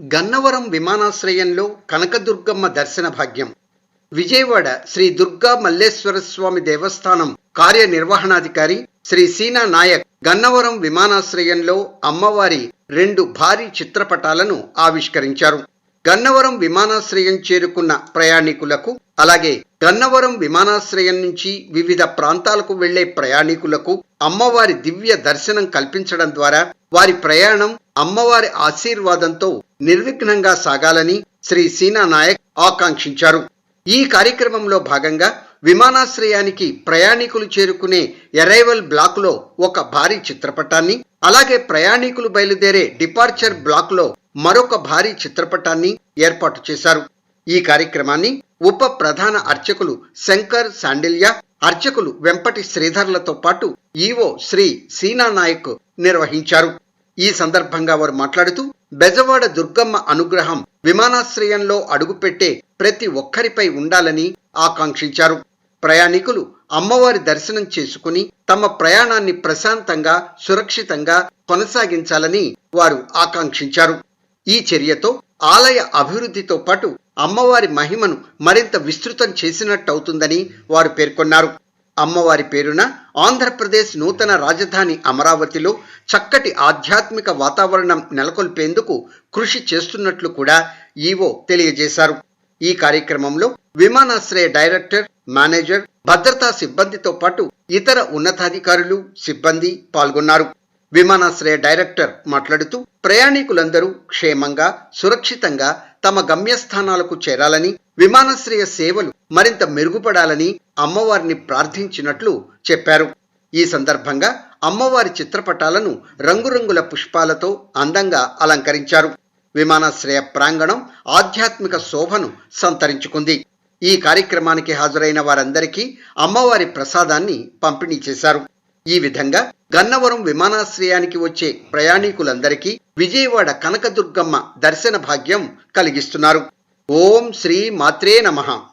గన్నవరం విమానాశ్రయంలో కనకదుర్గమ్మ దర్శన భాగ్యం. విజయవాడ శ్రీ దుర్గా మల్లేశ్వర స్వామి దేవస్థానం కార్యనిర్వహణాధికారి శ్రీ సీనా నాయక్ గన్నవరం విమానాశ్రయంలో అమ్మవారి రెండు భారీ చిత్రపటాలను ఆవిష్కరించారు. గన్నవరం విమానాశ్రయం చేరుకున్న ప్రయాణికులకు అలాగే గన్నవరం విమానాశ్రయం నుంచి వివిధ ప్రాంతాలకు వెళ్ళే ప్రయాణికులకు అమ్మవారి దివ్య దర్శనం కల్పించడం ద్వారా వారి ప్రయాణం అమ్మవారి ఆశీర్వాదంతో నిర్విఘ్నంగా సాగాలని శ్రీ సీనా నాయక్ ఆకాంక్షించారు. ఈ కార్యక్రమంలో భాగంగా విమానాశ్రయానికి ప్రయాణికులు చేరుకునే ఎరైవల్ బ్లాక్లో ఒక భారీ చిత్రపటాన్ని అలాగే ప్రయాణికులు బయలుదేరే డిపార్చర్ బ్లాక్లో మరొక భారీ చిత్రపటాన్ని ఏర్పాటు చేశారు. ఈ కార్యక్రమాన్ని ఉప ప్రధాన అర్చకులు శంకర్ శాండిల్య అర్చకులు వెంపటి శ్రీధర్లతో పాటు ఈవో శ్రీ సీనా నాయక్ నిర్వహించారు. ఈ సందర్భంగా వారు మాట్లాడుతూ బెజవాడ దుర్గమ్మ అనుగ్రహం విమానాశ్రయంలో అడుగుపెట్టే ప్రతి ఒక్కరిపై ఉండాలని ఆకాంక్షించారు. ప్రయాణికులు అమ్మవారి దర్శనం చేసుకుని తమ ప్రయాణాన్ని ప్రశాంతంగా సురక్షితంగా కొనసాగించాలని వారు ఆకాంక్షించారు. ఈ చర్యతో ఆలయ అభివృద్ధితో పాటు అమ్మవారి మహిమను మరింత విస్తృతం చేసినట్టవుతుందని వారు పేర్కొన్నారు. అమ్మవారి పేరున ఆంధ్రప్రదేశ్ నూతన రాజధాని అమరావతిలో చక్కటి ఆధ్యాత్మిక వాతావరణం నెలకొల్పేందుకు కృషి చేస్తున్నట్లు కూడా ఈవో తెలియజేశారు. ఈ కార్యక్రమంలో విమానాశ్రయ డైరెక్టర్ మేనేజర్ భద్రతా సిబ్బందితో పాటు ఇతర ఉన్నతాధికారులు సిబ్బంది పాల్గొన్నారు. విమానాశ్రయ డైరెక్టర్ మాట్లాడుతూ ప్రయాణికులందరూ క్షేమంగా సురక్షితంగా తమ గమ్యస్థానాలకు చేరాలని విమానాశ్రయ సేవలు మరింత మెరుగుపడాలని అమ్మవారిని ప్రార్థించినట్లు చెప్పారు. ఈ సందర్భంగా అమ్మవారి చిత్రపటాలను రంగురంగుల పుష్పాలతో అందంగా అలంకరించారు. విమానాశ్రయ ప్రాంగణం ఆధ్యాత్మిక శోభను సంతరించుకుంది. ఈ కార్యక్రమానికి హాజరైన వారందరికీ అమ్మవారి ప్రసాదాన్ని పంపిణీ చేశారు. ఈ విధంగా గన్నవరం విమానాశ్రయానికి వచ్చే ప్రయాణికులందరికీ విజయవాడ కనకదుర్గమ్మ దర్శన భాగ్యం కలిగిస్తున్నారు. ఓం శ్రీ మాత్రే నమః.